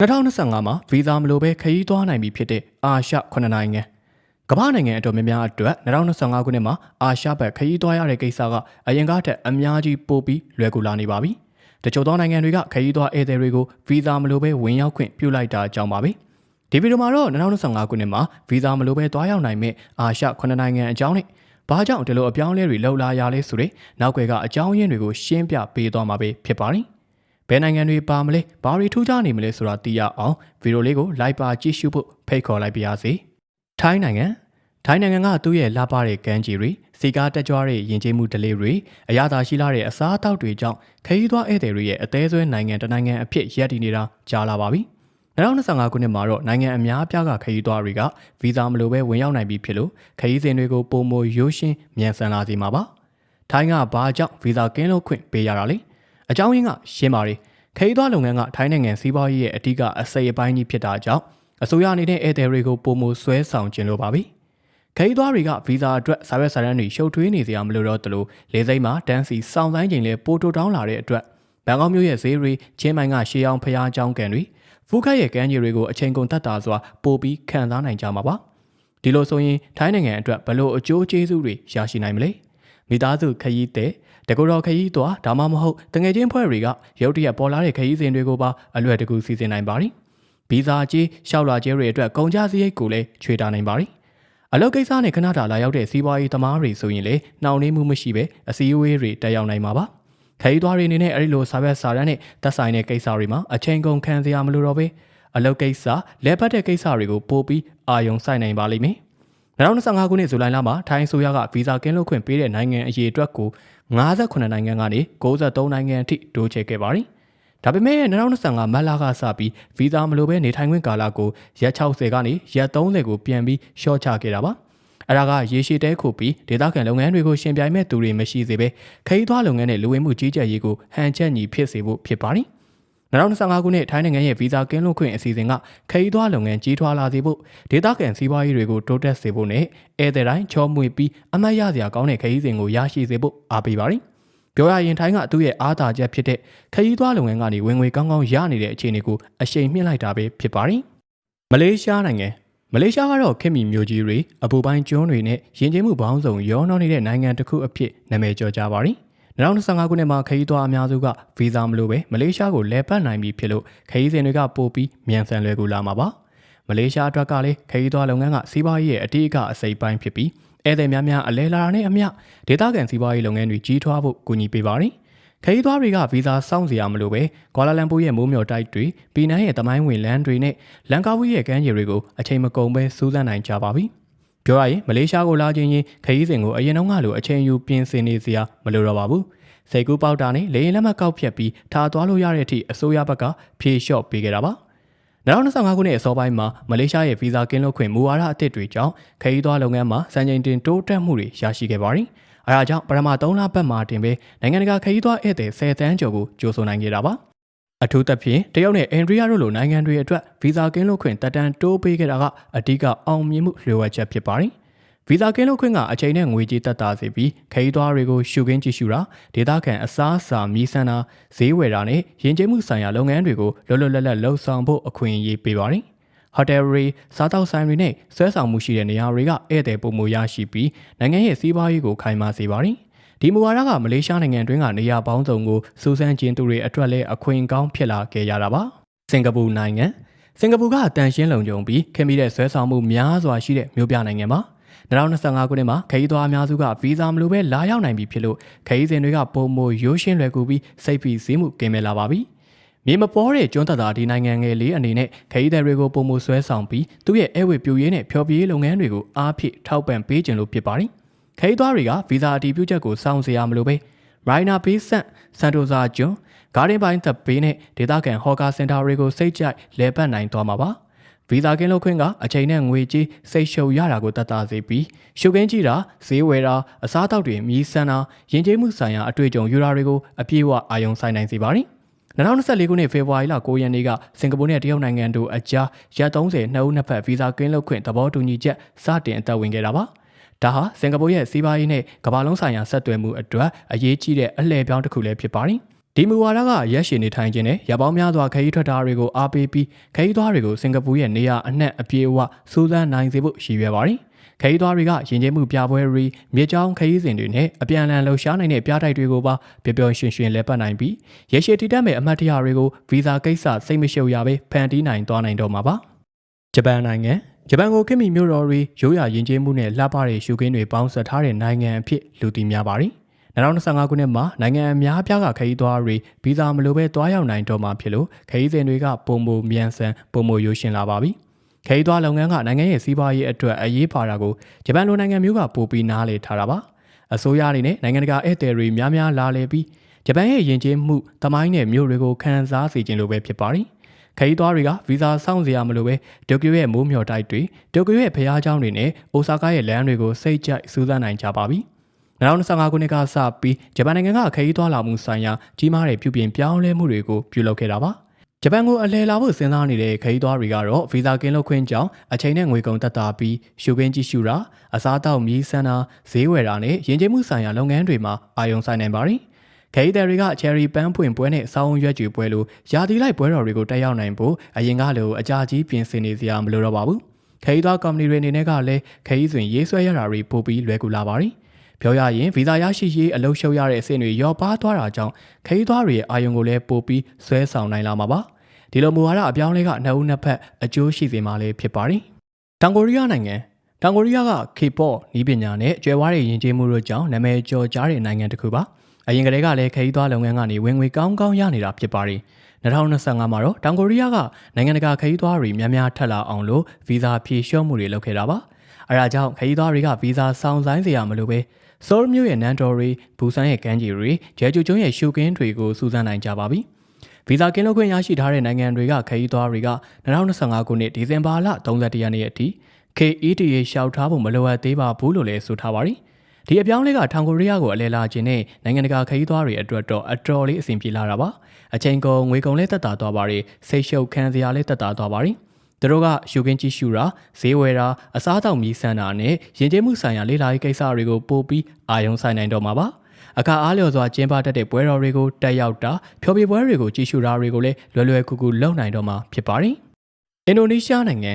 2025မှာဗီဇာမလိုပဲခရီးသွားနိုင်ပြီဖြစ်တဲ့အာရှ9နိုင်ငံကမ္ဘာနိုင်ငံအတော်များများအတွက်2025ခုနှစ်မှာအာရှဘက်ခရီးသွားရတဲ့ကိစ္စကအရင်ကထက်အများကြီးပိုပြီးလွယ်ကူလာနေပါပြီ။တချို့သောနိုင်ငံတွေကခရီးသွားဧည့်သည်တွေကိုဗီဇာမလိုပဲဝင်ရောက်ခွင့်ပြုလိုက်တာကြောင့်ပါပဲ။ဒီဗီဒီယိုမှာတော့2025ခုနှစ်မှာဗီဇာမလိုပဲသွားရောက်နိုင်မဲ့အာရှ9နိုင်ငံအကြောင်းနဲ့ဘာကြောင့်ဒီလိုအပြောင်းအလဲတွေလှုပ်လာရလဲဆိုတဲ့နောက်ွယ်ကအကြောင်းရင်းတွေကိုရှင်းပြပေးသွားမှာပဲဖြစ်ပါတယ်။ ဘယ်နိုင်ငံတွေပါမလဲဘာတွေထူးခြားနေမလဲဆိုတာသိရအောင်ဗီဒီယိုလေးကို like ပါကြည့်ရှုဖို့ဖိတ်ခေါ်လိုက်ပါရစေထိုင်းနိုင်ငံထိုင်းနိုင်ငံကသူ့ရဲ့လှပတဲ့ကမ်းခြေတွေစီကားတက်ကြွတဲ့ယဉ်ကျေးမှုဒလေးတွေအရသာရှိလာတဲ့အစားအသောက်တွေကြောင့်ခရီးသွားဧည့်သည်တွေရဲ့အသေးဆွဲနိုင်ငံတနိုင်ငံအဖြစ်ရပ်တည်နေတာကြားလာပါပြီ2025ခုနှစ်မှာတော့နိုင်ငံအများအပြားကခရီးသွားတွေကဗီဇာမလိုပဲဝင်ရောက်နိုင်ပြီဖြစ်လို့ခရီးစဉ်တွေကိုပုံမရိုးရှင်းမြန်ဆန်လာစေမှာပါ။ထိုင်းကဘာကြောင့်ဗီဇာကင်းလို့ခွင့်ပေးရတာလဲ အကြောင်းရင်းကရှင်းပါတယ်ခရီးသွားလုပ်ငန်းကထိုင်းနိုင်ငံစီးပွားရေးရဲ့အဓိကအစိပ်အပိုင်းကြီးဖြစ်တာကြောင့်အစိုးရအနေနဲ့ဧည့်သည်တွေကိုပုံမဆွဲဆောင်ခြင်းလိုပါပြီခရီးသွားတွေကဗီဇာအတွက်စာရွက်စာတမ်းတွေရှုပ်ထွေးနေစရာမလိုတော့သလိုလေစိမ့်မှာတန်းစီစောင့်ဆိုင်ချိန်လဲပိုတိုတောင်းလာတဲ့အတွက်ဘန်ကောက်မြို့ရဲ့ဈေးတွေချင်းမိုင်ကရှေးအောင်ဖျားကျောင်းကန်တွေဖူးခတ်ရဲ့ကမ်းခြေတွေကိုအချိန်ကုန်သက်သာစွာပို့ပြီးခံစားနိုင်ကြမှာပါဒီလိုဆိုရင်ထိုင်းနိုင်ငံအတွက်ဘလို့အကျိုးကျေးဇူးတွေရရှိနိုင်မလဲ မိသားစုခရီးတဲ့တကူတော်ခရီးသွားဒါမှမဟုတ်တငယ်ချင်းဖွဲ့တွေကရုတ်တရက်ပေါ်လာတဲ့ခရီးစဉ်တွေကိုပါအလွယ်တကူစီစဉ်နိုင်ပါတယ်။ဗီဇာကြီးရှောက်လာကျဲတွေအတွက်ကုန်ကြစရိတ်ကိုလည်းချွေတာနိုင်ပါတယ်။အလုပ်ကိစ္စနဲ့ခဏတာလာရောက်တဲ့စီးပွားရေးသမားတွေဆိုရင်လေနှောင့်နှေးမှုမရှိပဲအစည်းအဝေးတွေတက်ရောက်နိုင်မှာပါ။ခရီးသွားတွေအနေနဲ့အဲဒီလိုစာရွက်စာတမ်းနဲ့သက်ဆိုင်တဲ့ကိစ္စတွေမှာအချိန်ကုန်ခံစရာမလိုတော့ပဲအလုပ်ကိစ္စလဲပတ်တဲ့ကိစ္စတွေကိုပို့ပြီးအာရုံစိုက်နိုင်ပါလိမ့်မယ်။ 2025ခုနှစ်ဇူလိုင်လမှာထိုင်းဆိုရကဗီဇာကင်းလွတ်ခွင့်ပေးတဲ့နိုင်ငံအရေးအတွက်ကို58နိုင်ငံကနေ63နိုင်ငံအထိတိုးချဲ့ခဲ့ပါတယ်။ဒါပေမဲ့2025မတ်လကစပြီးဗီဇာမလိုဘဲနေထိုင်ခွင့်ကာလကိုရက်60ကနေရက်30ကိုပြန်ပြီးရှော့ချခဲ့တာပါ။အဲဒါကရေရှည်တဲခုပြီးဒေသခံလုပ်ငန်းတွေကိုရှင်ပြိုင်မဲ့သူတွေမရှိစေဘဲခရီးသွားလုပ်ငန်းနဲ့လူဝင်မှုကြီးကြပ်ရေးကိုဟန်ချက်ညီဖြစ်စေဖို့ဖြစ်ပါတယ်။ 2025ခုနှစ်ထိုင်းနိုင်ငံရဲ့ဗီဇာကင်းလွတ်ခွင့်အစီအစဉ်ကခရီးသွားလုပ်ငန်းကြီးထွားလာစေဖို့ဒေသခံစီးပွားရေးတွေကိုတိုးတက်စေဖို့နဲ့ဧည့်သည်တိုင်းချောမွေပြီးအမတ်ရစရာကောင်းတဲ့ခရီးစဉ်ကိုရရှိစေဖို့အားပေးပါတယ်။ပြောရရင်ထိုင်းကသူ့ရဲ့အားသာချက်ဖြစ်တဲ့ခရီးသွားလုပ်ငန်းကနေဝင်ငွေကောင်းကောင်းရနေတဲ့အခြေအနေကိုအရှိန်မြင့်လိုက်တာပဲဖြစ်ပါတယ်။မလေးရှားနိုင်ငံမလေးရှားကတော့ခင်မီမျိုးကြီးတွေအပူပိုင်းကျွန်းတွေနဲ့ယဉ်ကျေးမှုပေါင်းစုံရောနှောနေတဲ့နိုင်ငံတစ်ခုအဖြစ်နာမည်ကျော်ကြပါတယ်။ 2025ခုနှစ်မှာခရီးသွားအများစုကဗီဇာမလိုပဲမလေးရှားကိုလဲပတ်နိုင်ပြီဖြစ်လို့ခရီးစဉ်တွေကပိုပြီးမြန်ဆန်လွယ်ကူလာမှာပါမလေးရှားအတွက်ကလည်းခရီးသွားလုပ်ငန်းကစီးပွားရေးရဲ့အတိအကအစိပ်ပိုင်းဖြစ်ပြီးဧည့်သည်များများအလဲလာတာနဲ့အမျှဒေသခံစီးပွားရေးလုပ်ငန်းတွေကြီးထွားဖို့ကူညီပေးပါတယ်ခရီးသွားတွေကဗီဇာစောင့်စရာမလိုပဲကွာလာလမ်ပူရဲ့မိုးမျှော်တိုက်တွေပီနန်းရဲ့တမိုင်းဝင်လမ်းတွေနဲ့လန်ကာဝီရဲ့ကမ်းခြေတွေကိုအချိန်မကုန်ပဲစူးစမ်းနိုင်ကြပါပြီ ပြောရရင်မလေးရှားကိုလာခြင်းရင်ခရီးစဉ်ကိုအရင်တုန်းကလိုအချိန်ယူပြင်ဆင်နေစရာမလိုတော့ပါဘူးစိတ်ကူးပေါက်တာနဲ့လေရင်လက်မှတ်ကောက်ဖြတ်ပြီးထားသွားလို့ရတဲ့အထိအစိုးရဘက်ကဖြေလျှော့ပေးခဲ့တာပါ2025ခုနှစ်အစောပိုင်းမှာမလေးရှားရဲ့ဗီဇာကင်းလွတ်ခွင့်မူဝါဒအသစ်တွေကြောင့်ခရီးသွားလုပ်ငန်းမှာစံချိန်တင်တိုးတက်မှုတွေရရှိခဲ့ပါတယ်။အဲဒါကြောင့်ပထမ3လပတ်မှာတင်ပဲနိုင်ငံတကာခရီးသွားဧည့်သည်10တန်းကျော်ကိုကြိုဆိုနိုင်ခဲ့တာပါ။ အထူးသဖြင့်တရုတ်နဲ့အိန္ဒိယတို့လိုနိုင်ငံတွေအတွက်ဗီဇာကင်းလွတ်ခွင့်တက်တန်းတိုးပေးခဲ့တာကအဓိကအောင်မြင်မှုလျှို့ဝှက်ချက်ဖြစ်ပါတယ်။ဗီဇာကင်းလို့ခွင့်ကအချိန်နဲ့ငွေကြေးတက်တာစေပြီးခရီးသွားတွေကိုရှုခင်းကြည့်ရှုတာဒေသခံအစားအစာမြည်ဆန်းတာဈေးဝယ်တာနဲ့ယဉ်ကျေးမှုဆိုင်ရာလုပ်ငန်းတွေကိုလွတ်လွတ်လပ်လပ်လှုပ်ဆောင်ဖို့အခွင့်အရေးပေးပါတယ်။ဟိုတယ်တွေစားတောက်ဆိုင်တွေနဲ့ဆွဲဆောင်မှုရှိတဲ့နေရာတွေကဧည့်သည်ပုံမူရရှိပြီးနိုင်ငံရဲ့စီးပွားရေးကိုခိုင်မာစေပါတယ်။ ဒီမူဝါဒကမလေးရှားနိုင်ငံတွင်းကနေရာပေါင်းစုံကိုစူးစမ်းခြင်းသူတွေအတွက်လည်းအခွင့်ကောင်းဖြစ်လာခဲ့ရတာပါ။စင်ကာပူနိုင်ငံစင်ကာပူကတန်ရှင်းလုံခြုံပြီးခင်မိတဲ့ဆွဲဆောင်မှုများစွာရှိတဲ့မြို့ပြနိုင်ငံမှာ2025ခုနှစ်မှာခရီးသွားအများစုကဗီဇာမလိုပဲလာရောက်နိုင်ပြီဖြစ်လို့ခရီးစဉ်တွေကပုံမရိုးရှင်းလွယ်ကူပြီးစိတ်ဖိစီးမှုကင်းမဲ့လာပါပြီ။မြေမပေါ်တဲ့ကျွန်းသက်သာဒီနိုင်ငံငယ်လေးအနေနဲ့ခရီးသည်တွေကိုပုံမဆွဲဆောင်ပြီးသူ့ရဲ့အဲဝေပြူရေးနဲ့ဖျော်ဖြေရေးလုပ်ငန်းတွေကိုအားဖြည့်ထောက်ပံ့ပေးခြင်းလို့ဖြစ်ပါတယ်။ ခရီးသွားတွေကဗီဇာအတည်ပြုချက်ကိုစောင့်စရာမလိုပဲရိုင်နာဘေးဆန်ဆန်တိုဇာကျွန်းဂါဒင်ပိုင်းသက်ဘေးနဲ့ဒေသခံဟော်ကာစင်တာတွေကိုစိတ်ကြိုက်လဲပတ်နိုင်သွားမှာပါ။ဗီဇာကင်းလို့ခွင့်ကအချိန်နဲ့ငွေကြေးစိတ်ရှုပ်ရတာကိုတတ်တာစေပြီးရှုပ်ကင်းကြည့်တာဈေးဝယ်တာအစားအသောက်တွေမြည်ဆန်းတာယဉ်ကျေးမှုဆိုင်ရာအတွေ့အကြုံယူတာတွေကိုအပြည့်အဝအာရုံစိုက်နိုင်စေပါတယ်2024ခုနှစ်ဖေဖော်ဝါရီလ9ရက်နေ့ကစင်ကာပူနဲ့တရုတ်နိုင်ငံတို့အကြားရက်30နှစ်ဦးနှစ်ဖက်ဗီဇာကင်းလွတ်ခွင့်သဘောတူညီချက်စတင်အသက်ဝင်ခဲ့တာပါ။ ဒါဟာစင်ကာပူရဲ့စီးပွားရေးနဲ့ကမ္ဘာလုံးဆိုင်ရာဆက်သွယ်မှုအတွက်အရေးကြီးတဲ့အလှည့်ပြောင်းတစ်ခုလည်းဖြစ်ပါတယ်။ဒီမူဝါဒကရက်ရှည်နေထိုင်ခြင်းနဲ့ရပေါင်းများစွာခရီးထွက်တာတွေကိုအားပေးပြီးခရီးသွားတွေကိုစင်ကာပူရဲ့နေရာအနှံ့အပြေအဝစူးစမ်းနိုင်စေဖို့ရည်ရွယ်ပါတယ်။ခရီးသွားတွေကယဉ်ကျေးမှုပြပွဲတွေမြေကြောင်းခရီးစဉ်တွေနဲ့အပြန်အလှန်လှုပ်ရှားနိုင်တဲ့ပြတိုက်တွေကိုပါပျော်ပျော်ရွှင်ရွှင်လဲပတ်နိုင်ပြီးရရှိတည်တတ်မဲ့အမှတ်တရတွေကိုဗီဇာကိစ္စစိတ်မရှုပ်ရဘဲဖန်တီးနိုင်သွားနိုင်တော့မှာပါ။ဂျပန်နိုင်ငံ ဂျပန်ကိုခင်မီမြို့တော်တွေရိုးရာယဉ်ကျေးမှုနဲ့လှပတဲ့ရှုခင်းတွေပေါင်းစပ်ထားတဲ့နိုင်ငံအဖြစ်လူသိများပါတယ်။2025ခုနှစ်မှာနိုင်ငံအများပြားကခရီးသွားတွေဗီဇာမလိုဘဲတွားရောက်နိုင်တော့မှာဖြစ်လို့ခရီးစဉ်တွေကပုံမမြန်ဆန်ပုံမရိုးရှင်းလာပါပြီ။ခရီးသွားလုပ်ငန်းကနိုင်ငံရဲ့စီးပွားရေးအတွက်အရေးပါတာကိုဂျပန်လိုနိုင်ငံမျိုးကပိုပြီးနားလည်ထားတာပါ။အစိုးရအနေနဲ့နိုင်ငံတကာဧည့်သည်တွေများများလာလည်ပြီးဂျပန်ရဲ့ယဉ်ကျေးမှုတမိုင်းနဲ့မြို့တွေကိုခန်းစားစေခြင်းလိုပဲဖြစ်ပါတယ်။ ခရီးသွားတွေကဗီဇာစောင့်စရာမလိုပဲတိုကျိုရဲ့မိုးမျှော်တိုက်တွေတိုကျိုရဲ့ဖျားเจ้าတွေနဲ့အိုဆာကာရဲ့လမ်းတွေကိုစိတ်ကြိုက်စူးစမ်းနိုင်ကြပါပြီ။2025ခုနှစ်ကစပြီးဂျပန်နိုင်ငံကခရီးသွားလာမှုဆိုင်ရာကြီးမားတဲ့ပြုပြင်ပြောင်းလဲမှုတွေကိုပြုလုပ်ခဲ့တာပါ။ဂျပန်ကိုအလဲလာဖို့စဉ်းစားနေတဲ့ခရီးသွားတွေကတော့ဗီဇာကင်းလွတ်ခွင့်ကြောင့်အချိန်နဲ့ငွေကုန်တက်တာပြီးရှုခင်းကြည့်ရှုတာအစားအသောက်မြည်ဆန်းတာဈေးဝယ်တာနဲ့ယဉ်ကျေးမှုဆိုင်ရာလုပ်ငန်းတွေမှာအာရုံစိုက်နိုင်ပါတယ်။ ခရီးသည်တွေကချယ်ရီပန်းပွင့်ပွဲနဲ့စောင်းရွက်ကြွေပွဲလိုယာတီလိုက်ပွဲတော်တွေကိုတက်ရောက်နိုင်ဖို့အရင်ကလိုအကြာကြီးပြင်ဆင်နေစရာမလိုတော့ပါဘူး။ခရီးသွားကုမ္ပဏီတွေအနေနဲ့ကလည်းခရီးစဉ်ရေးဆွဲရတာတွေပိုပြီးလွယ်ကူလာပါတယ်။ပြောရရင်ဗီဇာရရှိရေးအလုပ်ရှုပ်ရတဲ့အဆင့်တွေရောပါသွားတာကြောင့်ခရီးသွားတွေရဲ့အာရုံကိုလည်းပိုပြီးဆွဲဆောင်နိုင်လာမှာပါဒီလိုမူဝါဒအပြောင်းလဲကနှစ်ဦးနှစ်ဖက်အကျိုးရှိစေမှာလည်းဖြစ်ပါတယ်တောင်ကိုရီးယားနိုင်ငံတောင်ကိုရီးယားက K-pop နီးပညာနဲ့ကျွဲဝါးတဲ့ယဉ်ကျေးမှုတို့ကြောင့်နာမည်ကျော်ကြားတဲ့နိုင်ငံတစ်ခုပါ အရင်ကတည်းကလည်းခရီးသွားလုပ်ငန်းကနေဝင်ငွေကောင်းကောင်းရနေတာဖြစ်ပါတယ်2025မှာတော့တောင်ကိုရီးယားကနိုင်ငံတကာခရီးသွားတွေများများထပ်လာအောင်လို့ဗီဇာဖြည့်လျှော့မှုတွေလုပ်ခဲ့တာပါအဲဒါကြောင့်ခရီးသွားတွေကဗီဇာဆောင်ဆိုင်စရာမလိုပဲဆိုးလ်မြို့ရဲ့နန်တော်ရီဘူဆန်ရဲ့ကမ်းခြေတွေဂျဲကျူကျွန်းရဲ့ရှုကင်းတွေကိုစူးစမ်းနိုင်ကြပါပြီ။ဗီဇာကင်းလွတ်ခွင့်ရရှိထားတဲ့နိုင်ငံတွေကခရီးသွားတွေက2025ခုနှစ်ဒီဇင်ဘာလ31ရက်နေ့အထိ KETA ရှောက်ထားဖို့မလိုအပ်သေးပါဘူးလို့လည်းဆိုထားပါတယ်။ ဒီအပြောင်းလဲကတောင်ကိုရီးယားကိုအလဲလာခြင်းနဲ့နိုင်ငံတကာခရီးသွားတွေအတွက်တော့အတော်လေးအဆင်ပြေလာတာပါ။အချိန်ကုန်ငွေကုန်လည်းတက်တာသွားပါတယ်။စိတ်ရှုပ်ခံစရာလည်းတက်တာသွားပါတယ်။သူတို့ကရှုခင်းကြည့်ရှုတာဈေးဝယ်တာအစားအသောက်မြည်ဆန်းတာနဲ့ယဉ်ကျေးမှုဆိုင်ရာလေ့လာရေးကိစ္စတွေကိုပို့ပြီးအာရုံစိုက်နိုင်တော့မှာပါအခါအားလျော်စွာကျင်းပတတ်တဲ့ပွဲတော်တွေကိုတက်ရောက်တာဖျော်ဖြေပွဲတွေကိုကြည့်ရှုတာတွေကိုလည်းလွယ်လွယ်ကူကူလုပ်နိုင်တော့မှာဖြစ်ပါတယ်အင်ဒိုနီးရှားနိုင်ငံ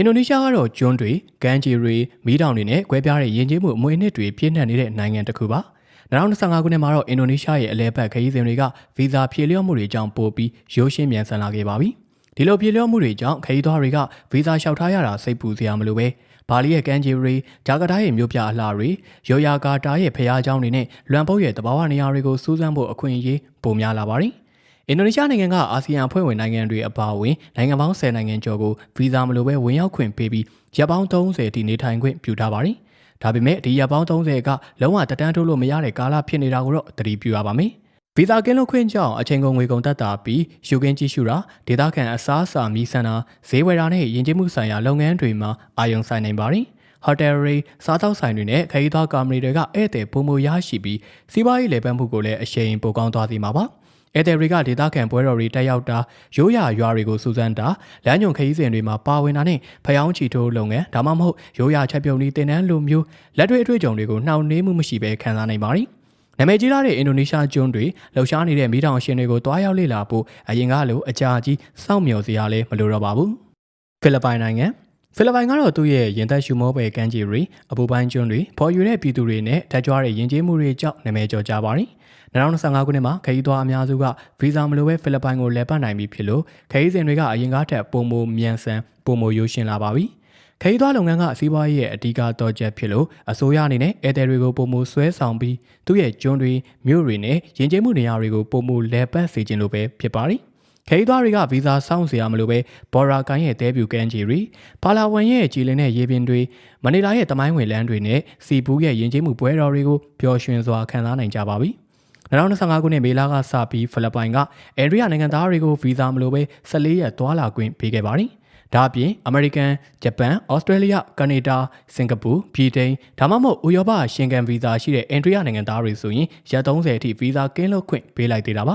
အင်ဒိုနီးရှားကတော့ကျွန်းတွေ၊ကမ်းခြေတွေ၊မီးတောင်တွေနဲ့ကွဲပြားတဲ့ယဉ်ကျေးမှုအမွေအနှစ်တွေပြည့်နှံ့နေတဲ့နိုင်ငံတစ်ခုပါ။2025ခုနှစ်မှာတော့အင်ဒိုနီးရှားရဲ့အလဲပတ်ခရီးစဉ်တွေကဗီဇာဖြေလျော့မှုတွေကြောင့်ပိုပြီးရိုးရှင်းမြန်ဆန်လာခဲ့ပါပြီ။ဒီလိုဖြေလျော့မှုတွေကြောင့်ခရီးသွားတွေကဗီဇာလျှောက်ထားရတာစိတ်ပူစရာမလိုပဲဘာလီရဲ့ကမ်းခြေတွေ၊ဂျာကာတာရဲ့မြို့ပြအလှတွေ၊ရိုယာကာတာရဲ့ဖျားချောင်းတွေနဲ့လွမ်ပုတ်ရဲ့တဘာဝနေရာတွေကိုစူးစမ်းဖို့အခွင့်အရေးပိုများလာပါတယ်။ အင်ဒိုနီးရှားနိုင်ငံကအာဆီယံအဖွဲ့ဝင်နိုင်ငံတွေအပါအဝင်နိုင်ငံပေါင်း10နိုင်ငံကျော်ကိုဗီဇာမလိုပဲဝင်ရောက်ခွင့်ပေးပြီးရပ်ပေါင်း30တိနေထိုင်ခွင့်ပြုထားပါတယ်။ဒါပေမဲ့ဒီရပ်ပေါင်း30ကလုံးဝတတန်းထိုးလို့မရတဲ့ကာလဖြစ်နေတာကိုတော့သတိပြုရပါမယ်။ဗီဇာကင်းလွတ်ခွင့်ကြောင့်အချိန်ကုန်ငွေကုန်တက်တာပြီးယူကင်းကြည့်ရှုတာဒေသခံအစားအစာမီးဆန်တာဈေးဝယ်တာနဲ့ယဉ်ကျေးမှုဆိုင်ရာလုပ်ငန်းတွေမှာအာရုံစိုက်နိုင်ပါတယ်ဟိုတယ်တွေစားသောက်ဆိုင်တွေနဲ့ခရီးသွားကာမရီတွေကဧည့်သည်ပုံမရရှိပြီးစီးပွားရေးလေပတ်မှုကိုလည်းအရှိန်ပိုကောင်းသွားစေမှာပါ ဧည့်သည်တွေကဒေသခံပွဲတော်တွေတက်ရောက်တာရိုးရာရွာတွေကိုစူးစမ်းတာလမ်းညွန်ခရီးစဉ်တွေမှာပါဝင်တာနဲ့ဖျောင်းချီထိုးလုပ်ငန်းဒါမှမဟုတ်ရိုးရာချက်ပြုံဒီတင်တန်းလိုမျိုးလက်တွေ့အတွေ့အကြုံတွေကိုနှောင့်နှေးမှုမရှိဘဲခံစားနိုင်ပါတယ်နာမည်ကြီးလာတဲ့အင်ဒိုနီးရှားကျွန်းတွေလှုပ်ရှားနေတဲ့မိတောင်ရှင်တွေကိုတွားရောက်လေ့လာဖို့အရင်ကလိုအကြာကြီးစောင့်မျှော်စရာလည်းမလိုတော့ပါဘူးဖိလစ်ပိုင်နိုင်ငံဖိလစ်ပိုင်ကတော့သူ့ရဲ့ရင်သက်ရှူမောပဲကမ်းခြေတွေအပူပိုင်းကျွန်းတွေပေါ်ယူတဲ့ပြည်သူတွေနဲ့တက်ကြွတဲ့ယဉ်ကျေးမှုတွေကြောင့်နာမည်ကျော်ကြပါတယ် 2025ခုနှစ်မှာခရီးသွားအများစုကဗီဇာမလိုပဲဖိလစ်ပိုင်ကိုလည်ပတ်နိုင်ပြီဖြစ်လို့ခရီးစဉ်တွေကအရင်ကထက်ပုံမမြန်ဆန်ပုံမရိုးရှင်းလာပါပြီ။ခရီးသွားလုပ်ငန်းကစီးပွားရေးရဲ့အဓိကတော့ချက်ဖြစ်လို့အစိုးရအနေနဲ့ဧည့်သည်တွေကိုပုံမဆွဲဆောင်ပြီးသူ့ရဲ့ကျွန်းတွေမြို့တွေနဲ့ယဉ်ကျေးမှုနေရာတွေကိုပုံမလဲပတ်စေခြင်းလိုပဲဖြစ်ပါတယ်။ခရီးသွားတွေကဗီဇာစောင့်စရာမလိုပဲဘော်ရာကန်ရဲ့တဲပြူကန်ဂျီရီပါလာဝန်ရဲ့ကြည်လင်တဲ့ရေပြင်တွေမနီလာရဲ့တမိုင်းဝင်လမ်းတွေနဲ့စီဘူးရဲ့ယဉ်ကျေးမှုပွဲတော်တွေကိုပျော်ရွှင်စွာခံစားနိုင်ကြပါပြီ။ 2025ခုနှစ်မေလကစပြီးဖိလစ်ပိုင်ကအဲရီးယားနိုင်ငံသားတွေကိုဗီဇာမလိုပဲ14ရက်သွားလာခွင့်ပေးခဲ့ပါတယ်ဒါအပြင်အမေရိကန်ဂျပန်ဩစတြေးလျကနေဒါစင်ကာပူဗြိတိန်ဒါမှမဟုတ်ဥရောပရှင်ကန်ဗီဇာရှိတဲ့အင်ဒရီယာနိုင်ငံသားတွေဆိုရင်ရက်30အထိဗီဇာကင်းလွတ်ခွင့်ပေးလိုက်သေးတာပါ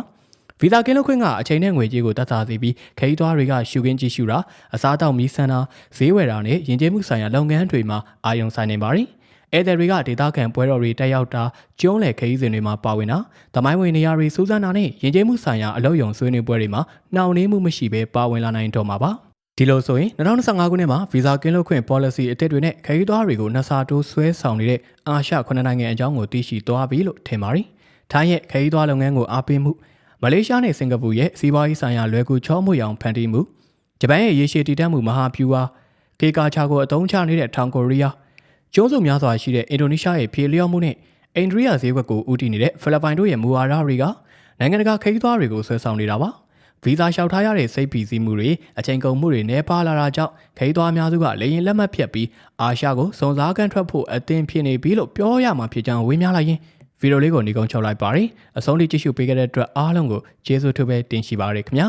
ဗီဇာကင်းလွတ်ခွင့်ကအချိန်နဲ့ငွေကြေးကိုတက်စားစေပြီးခရီးသွားတွေကရှုခင်းကြည့်ရှုတာအစားအသောက်မီးဆန်းတာဈေးဝယ်တာနဲ့ယဉ်ကျေးမှုဆိုင်ရာလုပ်ငန်းတွေမှာအာရုံစိုက်နေပါတယ် ဧည့်သည်တွေကဒေသခံပွဲတော်တွေတက်ရောက်တာကျုံးလေခရီးစဉ်တွေမှာပါဝင်တာသမိုင်းဝင်နေရာတွေစူးစမ်းတာနဲ့ယဉ်ကျေးမှုဆိုင်ရာအလုပ်ရုံဆွေးနွေးပွဲတွေမှာနှောင့်နှေးမှုမရှိဘဲပါဝင်လာနိုင်တော့မှာပါဒီလိုဆိုရင်2025ခုနှစ်မှာဗီဇာကင်းလွတ်ခွင့် policy အသစ်တွေနဲ့ခရီးသွားတွေကိုနှစ်ဆတိုးဆွဲဆောင်နေတဲ့အာရှခုနှစ်နိုင်ငံအကြောင်းကိုသိရှိသွားပြီလို့ထင်ပါတယ်။ထိုင်းရဲ့ခရီးသွားလုပ်ငန်းကိုအားပေးမှုမလေးရှားနဲ့စင်ကာပူရဲ့စီးပွားရေးဆိုင်ရာလွယ်ကူချောမွေ့အောင်ဖန်တီးမှုဂျပန်ရဲ့ရေရှည်တည်တံ့မှုမဟာဗျူဟာကေကာချာကိုအသုံးချနေတဲ့ထောင်ကိုရီးယား ကျုံးစုံများစွာရှိတဲ့အင်ဒိုနီးရှားရဲ့ဖြေလျော့မှုနဲ့အိန္ဒိယဈေးကွက်ကိုဦးတည်နေတဲ့ဖိလစ်ပိုင်တို့ရဲ့မူဝါဒတွေကနိုင်ငံတကာခရီးသွားတွေကိုဆွဲဆောင်နေတာပါဗီဇာလျှောက်ထားရတဲ့စိတ်ပီစီးမှုတွေအချိန်ကုန်မှုတွေနှဲပါလာတာကြောင့်ခရီးသွားအများစုကလေရင်လက်မှတ်ဖြတ်ပြီးအာရှကိုစုံစားကန်ထွက်ဖို့အသင်ဖြစ်နေပြီလို့ပြောရမှာဖြစ်ကြောင်းဝေမျှလိုက်ရင်ဗီဒီယိုလေးကိုညီကုန်းချုပ်လိုက်ပါရစေအဆုံးထိကြည့်ရှုပေးခဲ့တဲ့အတွက်အားလုံးကိုကျေးဇူးထူးပဲတင်ရှိပါရစေခင်ဗျာ